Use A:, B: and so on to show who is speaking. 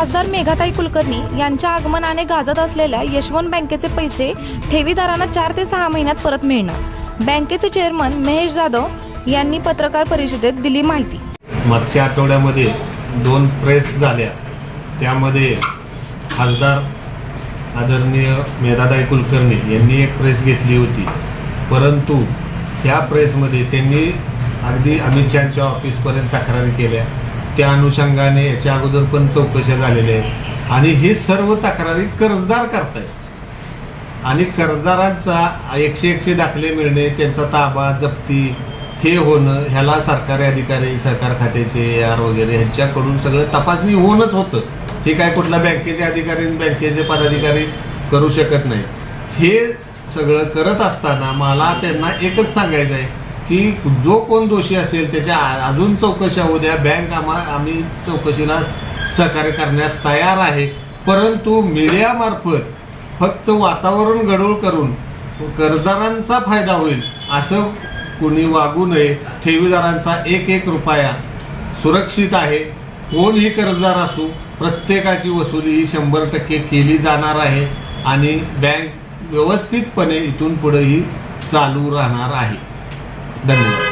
A: खासदार मेघाताई कुलकर्णी यांच्या आगमनाने गाजत असलेल्या यशवंत बँकेचे पैसे ठेवीदारांना चार ते सहा महिन्यात परत मिळणार. बँकेचे चेअरमन महेश जाधव यांनी पत्रकार परिषदेत दिली माहिती.
B: मागच्या आठवड्यामध्ये दोन प्रेस झाल्या. त्यामध्ये खासदार आदरणीय मेधाताई कुलकर्णी यांनी एक प्रेस घेतली होती. परंतु त्या प्रेसमध्ये त्यांनी अगदी अमित शहाच्या ऑफिसपर्यंत तक्रारी केल्या. त्या अनुषंगाने याच्या अगोदर पण चौकशा झालेल्या आहेत. आणि हे सर्व तक्रारी कर्जदार करतायत. आणि कर्जदारांचा एकशे एकशे दाखले मिळणे त्यांचा ताबा जप्ती हे होणं ह्याला सरकारी अधिकारी सरकार खात्याचे आर वगैरे ह्यांच्याकडून सगळं तपासणी होऊनच होतं. हे काय कुठला बँकेचे अधिकारी बँकेचे पदाधिकारी करू शकत नाही हे सगळं करत असताना मला त्यांना एकच सांगायचं आहे की जो कोण दोषी असेल त्याच्या आ- अजून चौकशा होऊ द्या. बँक आम्हा आम्ही चौकशीला सहकार्य करण्यास तयार आहे. परंतु मीडियामार्फत फक्त वातावरण गडूळ करून कर्जदारांचा फायदा होईल असं कुणी वागू नये. ठेवीदारांचा एक एक रुपया सुरक्षित आहे. कोणही कर्जदार असू प्रत्येकाची वसुली ही शंभर टक्के केली जाणार आहे आणि बँक व्यवस्थितपणे इथून पुढेही चालू राहणार आहे. धन्यवाद.